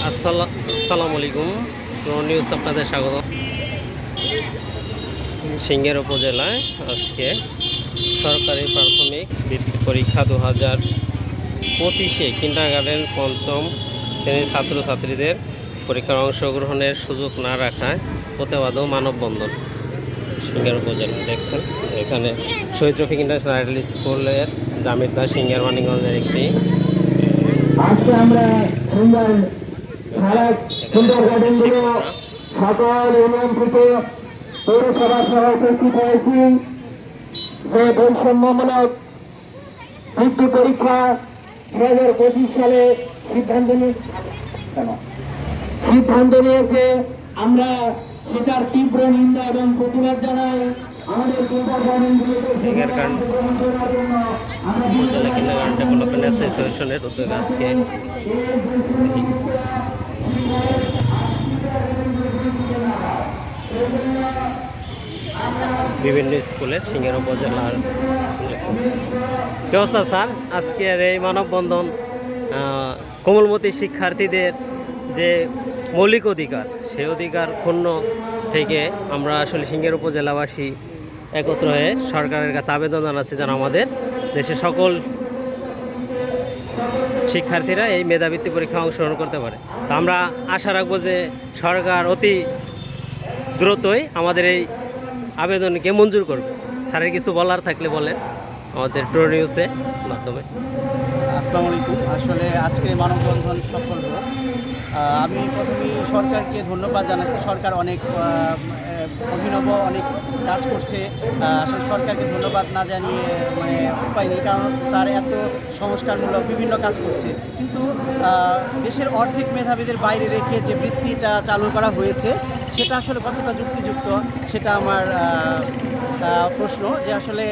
আসসালা- আসসালামু আলাইকুম তো নিউজ আপনাদের স্বাগত। সিঙ্গের উপজেলায় আজকে সরকারি প্রাথমিক পরীক্ষা দু হাজার পঁচিশে কিন্ডার গার্ডেন পঞ্চম শ্রেণির ছাত্রছাত্রীদের পরীক্ষার অংশগ্রহণের সুযোগ না রাখায় প্রতিবাদ ও মানববন্ধন। সিঙ্গের উপজেলা দেখছেন, এখানে শহীদ রফিক ইন্টারন্যাশনাল স্কুলের জামিরদা সিঙ্গের মানিগঞ্জের একটি আমরা সারা সুন্দর গার্ডেনগুলো সকল ইউনিয়ন থেকে পৌরসভা সহ উপস্থিত হয়েছি যে বৈষম্যমূলক বৃত্তি পরীক্ষা দু হাজার পঁচিশ সালে সিদ্ধান্ত সিদ্ধান্ত নিয়েছে আমরা সেটার তীব্র নিন্দা এবং প্রতিবাদ জানাই আমাদের সুন্দর গার্ডেনগুলোকে সিঙ্গের গার্ডেন গ্রহণ করার জন্য আমরা উপজেলা কিন্ডার ডেভেলপমেন্ট অ্যাসোসিয়েশনের উদ্যোগে আজকে বিভিন্ন স্কুলে, সিঙ্গের উপজেলার ব্যবস্থা স্যার। আজকের এই মানববন্ধন কোমলমতি শিক্ষার্থীদের যে মৌলিক অধিকার, সেই অধিকার ক্ষুণ্ণ থেকে আমরা আসলে সিঙ্গের উপজেলাবাসী একত্র হয়ে সরকারের কাছে আবেদন জানাচ্ছি যেন আমাদের দেশের সকল শিক্ষার্থীরা এই মেধাবৃত্তি পরীক্ষা অংশগ্রহণ করতে পারে। তো আমরা আশা রাখব যে সরকার অতি দ্রুতই আমাদের এই আবেদনকে মঞ্জুর করবে। স্যারের কিছু বলার থাকলে বলেন আমাদের ট্রো নিউজের মাধ্যমে। আসসালামু আলাইকুম। আসলে আজকে মানববন্ধন সফল হলো আমি প্রথমেই সরকারকে ধন্যবাদ জানাচ্ছি। সরকার অনেক অভিনব, অনেক কাজ করছে। আসলে সরকারকে ধন্যবাদ না জানিয়ে মানে উপায় নেই, কারণ তার এত সংস্কারমূলক বিভিন্ন কাজ করছে। কিন্তু দেশের অর্ধেক মেধাবীদের বাইরে রেখে যে বৃত্তিটা চালু করা হয়েছে সেটা আসলে কতটা যুক্তিযুক্ত সেটা আমার প্রশ্ন যে আসলে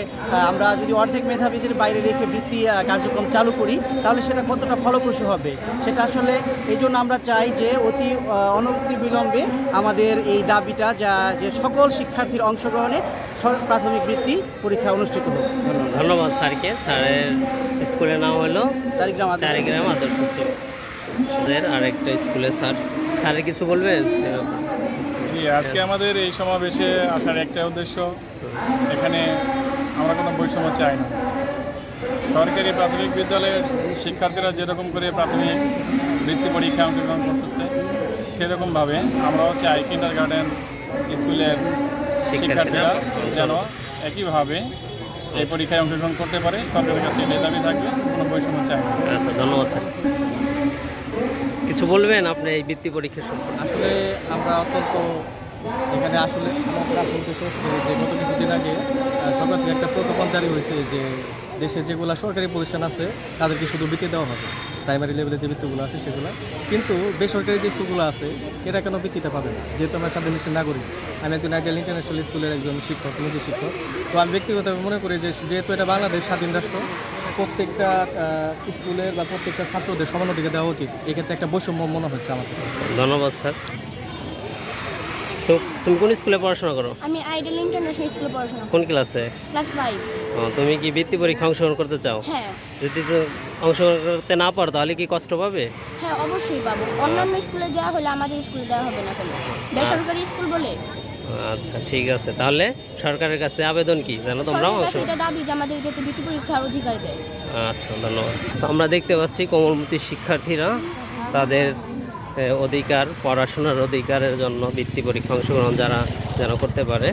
আমরা যদি অর্ধেক মেধাবীদের বাইরে রেখে বৃত্তি কার্যক্রম চালু করি তাহলে সেটা কতটা ফলপ্রসূ হবে? সেটা আসলে এই জন্য আমরা চাই যে অতি অনতি বিলম্বে আমাদের এই দাবিটা যা যে সকল শিক্ষার্থীর অংশগ্রহণে প্রাথমিক বৃত্তি পরীক্ষা অনুষ্ঠিত হোক। ধন্যবাদ। স্যারকে। স্যারের স্কুলের নাম হলো চারিগ্রাম চারিগ্রাম আদর্শ আরেকটা স্কুলে স্যার। স্যারের কিছু বলবেন? জি আজকে আমাদের এই সমাবেশে আসার একটা উদ্দেশ্য এখানে আমরা কোনো বৈষম্য চাই না। সরকারি প্রাথমিক বিদ্যালয়ের শিক্ষার্থীরা যেরকম করে প্রাথমিক বৃত্তি পরীক্ষা অংশগ্রহণ করতেছে সেরকমভাবে আমরাও চাই কিন্ডার গার্ডেন স্কুলের শিক্ষার্থীরা যেন একইভাবে এই পরীক্ষায় অংশগ্রহণ করতে পারে। সরকারের কাছে দাবি থাকবে কোনো বৈষম্য চাই না। আচ্ছা ধন্যবাদ স্যার। কিছু বলবেন আপনি এই বৃত্তি পরীক্ষা সম্পর্কে? আসলে আমরা অত্যন্ত এখানে আসলে আমাদের আসল হচ্ছে যে গত কিছুদিন আগে সরকার থেকে একটা প্রজ্ঞাপন জারি হয়েছে যে দেশে যেগুলো সরকারি প্রতিষ্ঠান আছে, তাদেরকে শুধু বৃত্তি দেওয়া হবে। প্রাইমারি লেভেলে যে বৃত্তিগুলো আছে সেগুলো। কিন্তু বেসরকারি যে স্কুলগুলো আছে, এরা কেন বৃত্তিটা পাবে না? যেহেতু আমরা স্বাধীন দেশের নাগরিক। আমি একজন আইডিয়াল ইন্টারন্যাশনাল স্কুলের একজন শিক্ষক, নিজে শিক্ষক। তো আমি ব্যক্তিগতভাবে মনে করি যে যেহেতু এটা বাংলাদেশ স্বাধীন রাষ্ট্র প্রত্যেকটা স্কুলের বা প্রত্যেকটা ছাত্রদের সমান অধিকার দেওয়া উচিত। এক্ষেত্রে একটা বৈষম্য মনে হচ্ছে আমার কাছে। ধন্যবাদ স্যার। তো তুমি কোন স্কুলে পড়াশোনা করো? আমি আইডল ইন্টারন্যাশনাল স্কুলে পড়াশোনা কোন ক্লাসে? Class five. ও, তুমি কি বৃত্তি পরীক্ষা অংশগ্রহণ করতে চাও? হ্যাঁ। যদি তো অংশগ্রহণ করতে না পারো তাহলে কি কষ্ট পাবে? হ্যাঁ অবশ্যই পাবো। অন্যান্য স্কুলে দেওয়া হলে আমাদের স্কুলে দেওয়া হবে না কেন? বেসরকারি স্কুল বলে? আচ্ছা ঠিক আছে। তাহলে সরকারের কাছে আবেদন কি? জানো দেয়। আচ্ছা ধন্যবাদ। তো আমরা দেখতে পাচ্ছি কোমলমতি শিক্ষার্থীরা তাদের অধিকার পড়াশোনার অধিকারের জন্য বৃত্তি পরীক্ষা অংশগ্রহণ যারা যেন করতে পারে।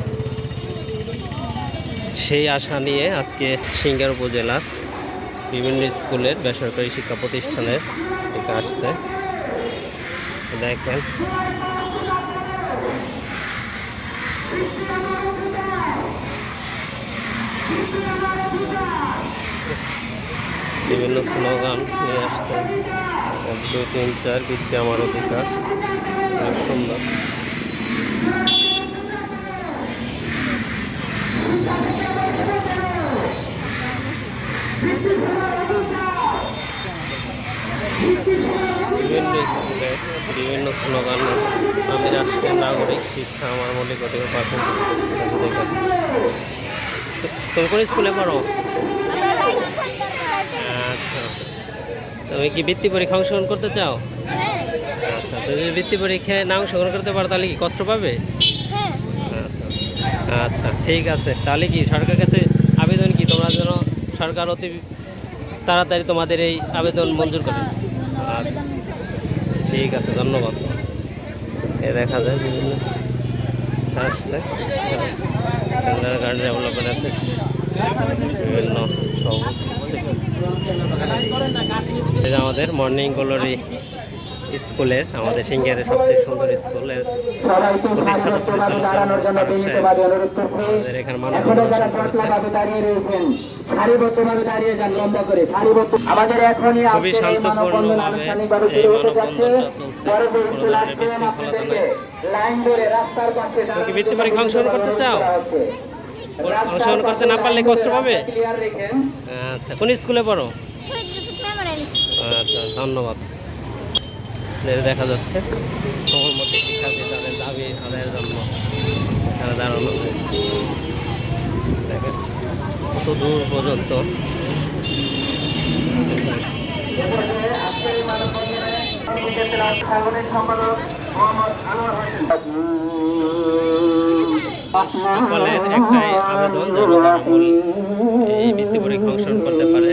সেই আশা নিয়ে আজকে সিঙ্গার উপজেলার বিভিন্ন স্কুলের বেসরকারি শিক্ষা প্রতিষ্ঠানের থেকে আসছে। দেখেন। বিভিন্ন স্লোগান নিয়ে আসছে এক দুই তিন চার বৃত্তি আমার অধিকার। সুন্দর। বিভিন্ন স্কুলে, বিভিন্ন স্লোগান আমি রাষ্ট্রের নাগরিক শিক্ষা আমার অধিকার প্রাথমিক অধিকার তুমি কোন স্কুলে পড়ো? আচ্ছা। তুমি কি বৃত্তি পরীক্ষা অংশগ্রহণ করতে চাও? আচ্ছা তুমি যদি বৃত্তি পরীক্ষায় না অংশগ্রহণ করতে পারো, তাহলে কি কষ্ট পাবে? আচ্ছা। আচ্ছা ঠিক আছে। তাহলে কি সরকার কাছে আবেদন কি? তোমরা যেন সরকার অতি তাড়াতাড়ি তোমাদের এই আবেদন মঞ্জুর করে। আচ্ছা। ঠিক আছে, ধন্যবাদ। এ দেখা যায় বিভিন্ন আসছে। গার্ড ডেভেলপমেন্ট আছে। বিভিন্ন আমাদের মর্নিং গ্লোরি স্কুলের আমাদের সিঙ্গারের সবচেয়ে সুন্দর স্কুলের প্রতিষ্ঠাতা পরিচালক দাঁড়ানোর জন্য ফারুক সাহেব। বিনীতভাবে অনুরোধ করছি। আমাদের এখানে খুবই শান্তপূর্ণভাবে এই মানববন্ধনটা চলছে। বৃত্তি পরীক্ষা অংশগ্রহণ করতে চাও? অংশগ্রহণ করতে না পারলে কষ্ট পাবে? আচ্ছা কোন স্কুলে পড়ো? Shahid Rafiq memorial school. আচ্ছা ধন্যবাদ। এই দেখা যাচ্ছে। মধ্যে শিক্ষার্থী তাদের দাবি আদায়ের জন্য এখানে দাঁড়ানো হয়েছে। কত দূর পর্যন্ত। একটাই আবেদন যেন এই বৃত্তি পরীক্ষা অংশগ্রহণ করতে পারে।